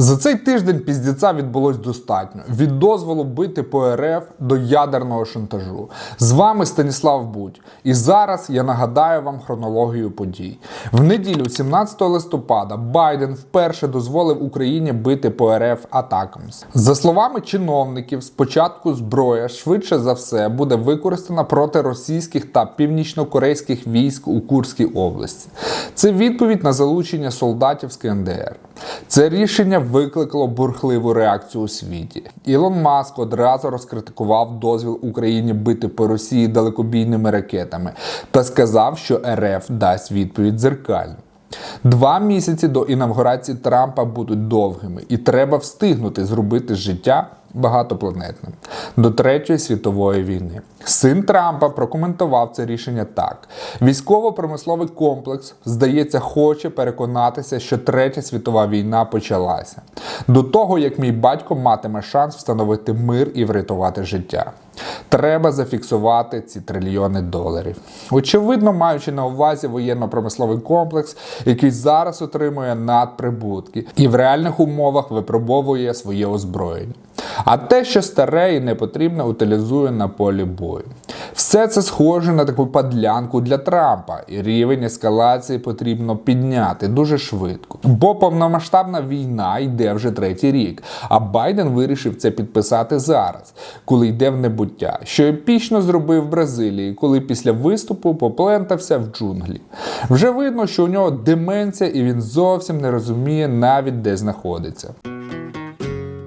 За цей тиждень піздіця відбулось достатньо від дозволу бити по РФ до ядерного шантажу. З вами Станіслав Будь. І зараз я нагадаю вам хронологію подій. В неділю, 17 листопада, Байден вперше дозволив Україні бити по РФ атакам. За словами чиновників, спочатку зброя швидше за все буде використана проти російських та північнокорейських військ у Курській області. Це відповідь на залучення солдатів з КНДР. Це рішення викликало бурхливу реакцію у світі. Ілон Маск одразу розкритикував дозвіл Україні бити по Росії далекобійними ракетами та сказав, що РФ дасть відповідь дзеркально. Два місяці до інавгурації Трампа будуть довгими, і треба встигнути зробити життя багатопланетним до Третьої світової війни. Син Трампа прокоментував це рішення так: військово-промисловий комплекс, здається, хоче переконатися, що Третя світова війна почалася до того, як мій батько матиме шанс встановити мир і врятувати життя. Треба зафіксувати ці трильйони доларів. Очевидно, маючи на увазі воєнно-промисловий комплекс, який зараз отримує надприбутки і в реальних умовах випробовує своє озброєння. А те, що старе і не потрібне, утилізує на полі бою. Все це схоже на таку падлянку для Трампа, і рівень ескалації потрібно підняти дуже швидко. Бо повномасштабна війна йде вже третій рік, а Байден вирішив це підписати зараз, коли йде в небуття, що епічно зробив в Бразилії, коли після виступу поплентався в джунглі. Вже видно, що у нього деменція, і він зовсім не розуміє навіть де знаходиться.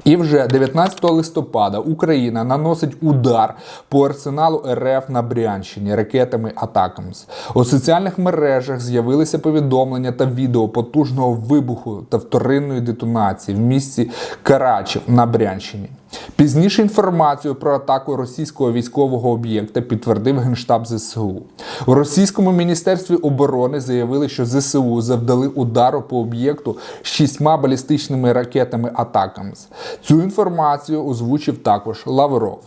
І вже 19 листопада Україна наносить удар по арсеналу РФ на Брянщині ракетами Атакамс. У соціальних мережах з'явилися повідомлення та відео потужного вибуху та вторинної детонації в місті Карачів на Брянщині. Пізніше інформацію про атаку російського військового об'єкта підтвердив генштаб ЗСУ. У російському міністерстві оборони заявили, що ЗСУ завдали удару по об'єкту шістьма балістичними ракетами Атакамс. Цю інформацію озвучив також Лавров.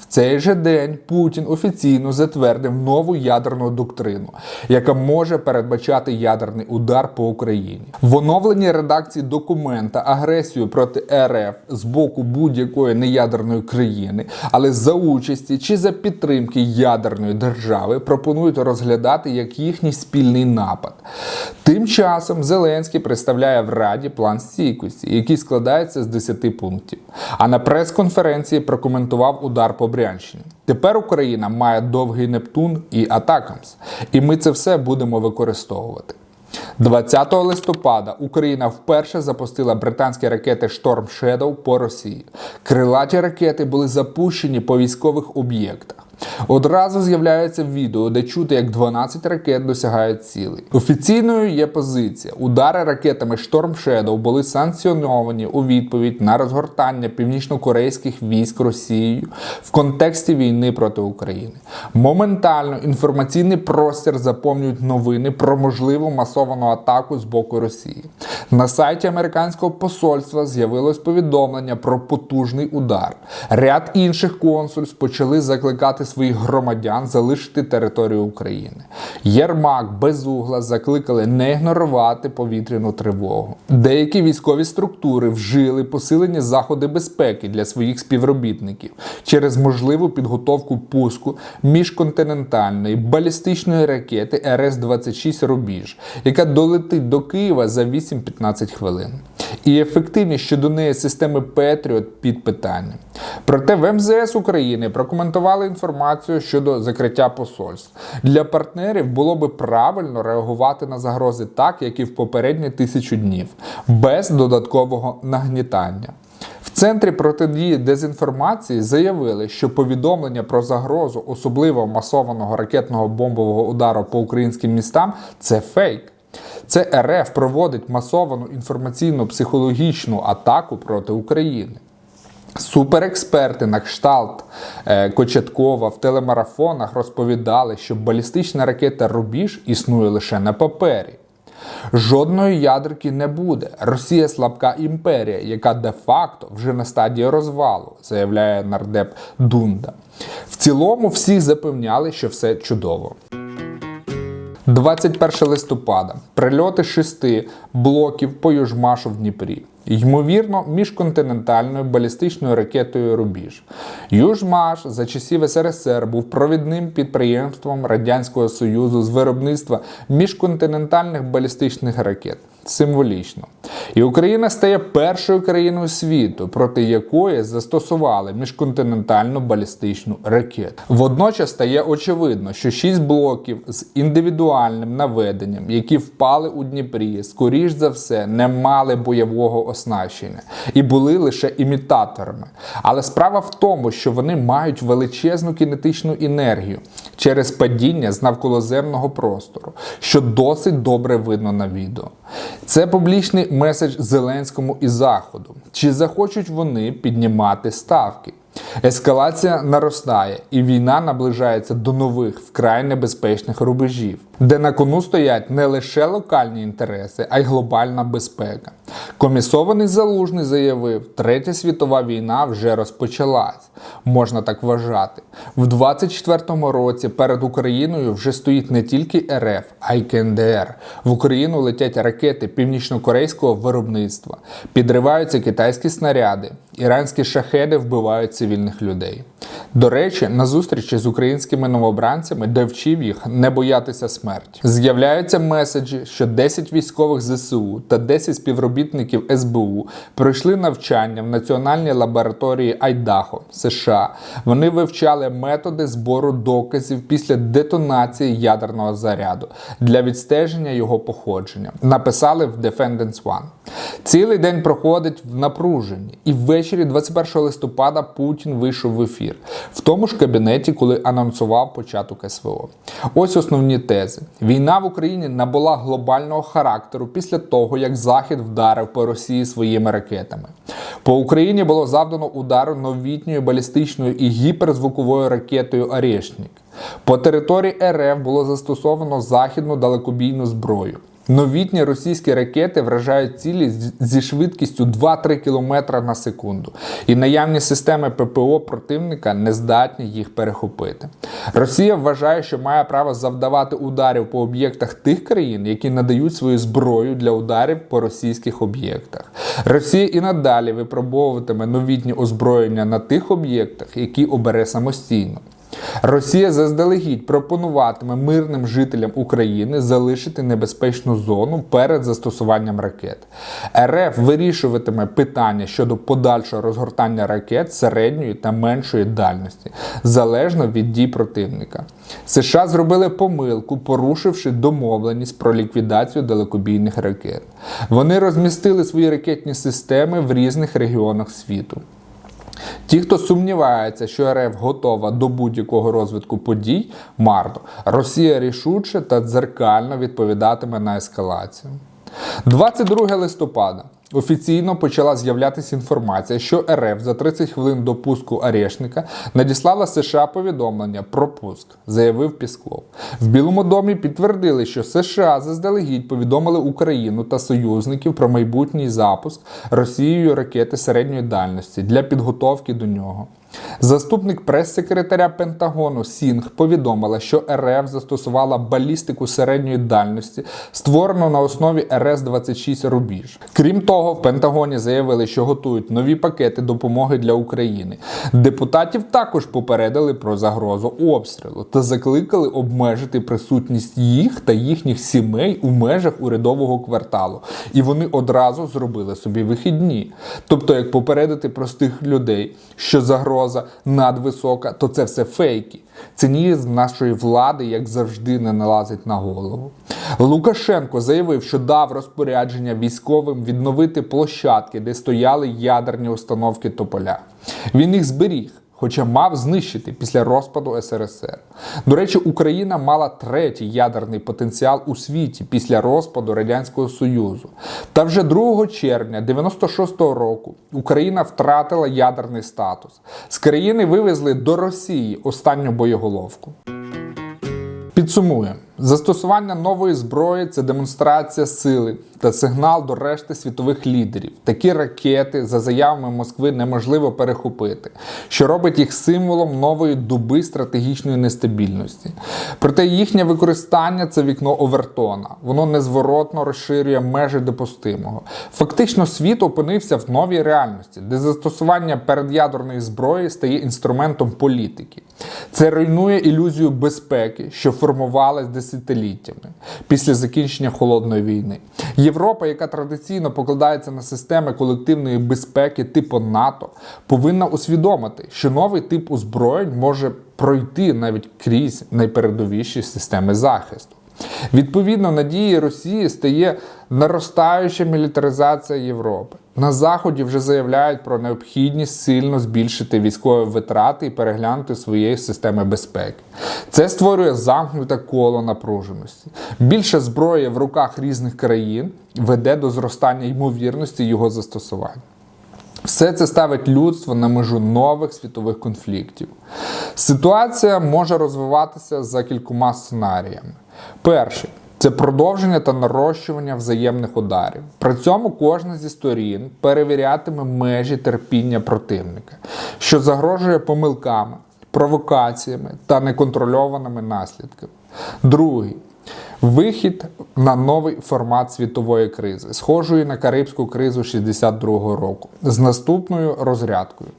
В цей же день Путін офіційно затвердив нову ядерну доктрину, яка може передбачати ядерний удар по Україні. В оновленій редакції документа агресію проти РФ з боку будь-якої неядерної країни, але за участі чи за підтримки ядерної держави пропонують розглядати як їхній спільний напад. Тим часом Зеленський представляє в Раді план стійкості, який складається з 10 пунктів. А на прес-конференції прокоментував удар по Брянщині. Тепер Україна має довгий Нептун і Атакамс, і ми це все будемо використовувати. 20 листопада Україна вперше запустила британські ракети Storm Shadow по Росії. Крилаті ракети були запущені по військових об'єктах. Одразу з'являється відео, де чути, як 12 ракет досягають цілей. Офіційною є позиція: удари ракетами Storm Shadow були санкціоновані у відповідь на розгортання північно-корейських військ Росією в контексті війни проти України. Моментально інформаційний простір заповнюють новини про можливу масовану атаку з боку Росії. На сайті американського посольства з'явилось повідомлення про потужний удар. Ряд інших консульств почали закликати своїх громадян залишити територію України. Єрмак, Безугла закликали не ігнорувати повітряну тривогу. Деякі військові структури вжили посилені заходи безпеки для своїх співробітників через можливу підготовку пуску міжконтинентальної балістичної ракети РС-26 Рубіж, яка долетить до Києва за 8-15 хвилин. І ефективність щодо неї системи Петріот під питанням. Проте в МЗС України прокоментували інформацію щодо закриття посольств. Для партнерів було би правильно реагувати на загрози так, як і в попередні тисячу днів, без додаткового нагнітання. В центрі протидії дезінформації заявили, що повідомлення про загрозу особливо масованого ракетного бомбового удару по українським містам це фейк. Це РФ проводить масовану інформаційно-психологічну атаку проти України. Суперексперти на кшталт е, Кочеткова в телемарафонах розповідали, що балістична ракета Рубіж існує лише на папері. Жодної ядерки не буде. Росія слабка імперія, яка де-факто вже на стадії розвалу, заявляє нардеп Дунда. В цілому всі запевняли, що все чудово. 21 листопада. Прильоти шести блоків по Южмашу в Дніпрі. Ймовірно, міжконтинентальною балістичною ракетою Рубіж. Южмаш за часів СРСР був провідним підприємством Радянського Союзу з виробництва міжконтинентальних балістичних ракет. Символічно. І Україна стає першою країною світу, проти якої застосували міжконтинентальну балістичну ракету. Водночас стає очевидно, що шість блоків з індивідуальним наведенням, які впали у Дніпрі, скоріш за все, не мали бойового оснащення і були лише імітаторами. Але справа в тому, що вони мають величезну кінетичну енергію через падіння з навколоземного простору, що досить добре видно на відео. Це публічний меседж Зеленському і Заходу. Чи захочуть вони піднімати ставки? Ескалація наростає, і війна наближається до нових вкрай небезпечних рубежів, де на кону стоять не лише локальні інтереси, а й глобальна безпека. Комісований залужний заявив, Третя світова війна вже розпочалась. Можна так вважати. В 24-му році перед Україною вже стоїть не тільки РФ, а й КНДР. В Україну летять ракети північно-корейського виробництва, підриваються китайські снаряди, іранські шахеди вбивають цивільних людей. До речі, на зустрічі з українськими новобранцями, де вчив їх не боятися смерті, з'являються меседжі, що 10 військових ЗСУ та 10 співробітників СБУ пройшли навчання в національній лабораторії Айдахо США. Вони вивчали методи збору доказів після детонації ядерного заряду для відстеження його походження. Написали в Defendants One. Цілий день проходить в напруженні, і ввечері 21 листопада Путін вийшов в ефір, в тому ж кабінеті, коли анонсував початок СВО. Ось основні тези: війна в Україні набула глобального характеру після того, як Захід вдарив по Росії своїми ракетами. По Україні було завдано удару новітньою балістичною і гіперзвуковою ракетою Орешнік. По території РФ було застосовано західну далекобійну зброю. Новітні російські ракети вражають цілі зі швидкістю 2-3 км на секунду, і наявні системи ППО противника не здатні їх перехопити. Росія вважає, що має право завдавати ударів по об'єктах тих країн, які надають свою зброю для ударів по російських об'єктах. Росія і надалі випробовуватиме новітні озброєння на тих об'єктах, які обере самостійно. Росія заздалегідь пропонуватиме мирним жителям України залишити небезпечну зону перед застосуванням ракет. РФ вирішуватиме питання щодо подальшого розгортання ракет середньої та меншої дальності, залежно від дій противника. США зробили помилку, порушивши домовленість про ліквідацію далекобійних ракет. Вони розмістили свої ракетні системи в різних регіонах світу. Ті, хто сумнівається, що РФ готова до будь-якого розвитку подій, марно. Росія рішуче та дзеркально відповідатиме на ескалацію. 22 листопада. Офіційно почала з'являтися інформація, що РФ за 30 хвилин до пуску Арешника надіслала США повідомлення про пуск, заявив Пісков. В Білому домі підтвердили, що США заздалегідь повідомили Україну та союзників про майбутній запуск Росією ракети середньої дальності для підготовки до нього. Заступник прес-секретаря Пентагону Сінг повідомила, що РФ застосувала балістику середньої дальності, створену на основі РС-26 Рубіж. Крім того, в Пентагоні заявили, що готують нові пакети допомоги для України. Депутатів також попередили про загрозу обстрілу та закликали обмежити присутність їх та їхніх сімей у межах урядового кварталу. І вони одразу зробили собі вихідні. Тобто, як попередити простих людей, що загроза надвисока, то це все фейки. Цинізм нашої влади, як завжди, не налазить на голову. Лукашенко заявив, що дав розпорядження військовим відновити площадки, де стояли ядерні установки Тополя. Він їх зберіг. Хоча мав знищити після розпаду СРСР. До речі, Україна мала третій ядерний потенціал у світі після розпаду Радянського Союзу. Та вже 2 червня 96-го року Україна втратила ядерний статус. З країни вивезли до Росії останню боєголовку. Підсумуємо. Застосування нової зброї це демонстрація сили та сигнал до решти світових лідерів. Такі ракети, за заявами Москви, неможливо перехопити, що робить їх символом нової доби стратегічної нестабільності. Проте їхнє використання це вікно Овертона. Воно незворотно розширює межі допустимого. Фактично, світ опинився в новій реальності, де застосування передядерної зброї стає інструментом політики. Це руйнує ілюзію безпеки, що формувалась десятиліттями після закінчення холодної війни. Європа, яка традиційно покладається на системи колективної безпеки типу НАТО, повинна усвідомити, що новий тип озброєнь може пройти навіть крізь найпередовіші системи захисту. Відповідно, надією Росії стає наростаюча мілітаризація Європи. На Заході вже заявляють про необхідність сильно збільшити військові витрати і переглянути своєї системи безпеки. Це створює замкнуте коло напруженості. Більше зброї в руках різних країн веде до зростання ймовірності його застосування. Все це ставить людство на межу нових світових конфліктів. Ситуація може розвиватися за кількома сценаріями. Перший це продовження та нарощування взаємних ударів. При цьому кожна зі сторін перевірятиме межі терпіння противника, що загрожує помилками, провокаціями та неконтрольованими наслідками. Другий Вихід на новий формат світової кризи, схожої на Карибську кризу 62-го року, з наступною розрядкою.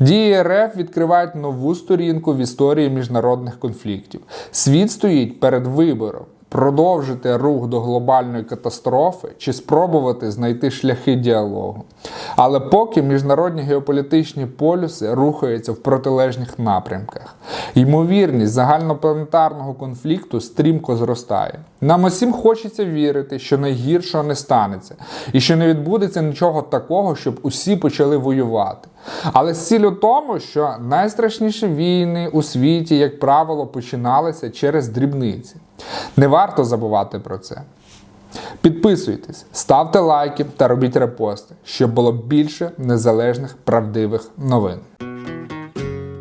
Дії РФ відкривають нову сторінку в історії міжнародних конфліктів. Світ стоїть перед вибором. Продовжити рух до глобальної катастрофи чи спробувати знайти шляхи діалогу. Але поки міжнародні геополітичні полюси рухаються в протилежних напрямках, ймовірність загальнопланетарного конфлікту стрімко зростає. Нам усім хочеться вірити, що найгіршого не станеться, і що не відбудеться нічого такого, щоб усі почали воювати. Але ціль у тому, що найстрашніші війни у світі, як правило, починалися через дрібниці. Не варто забувати про це. Підписуйтесь, ставте лайки та робіть репости, щоб було більше незалежних правдивих новин.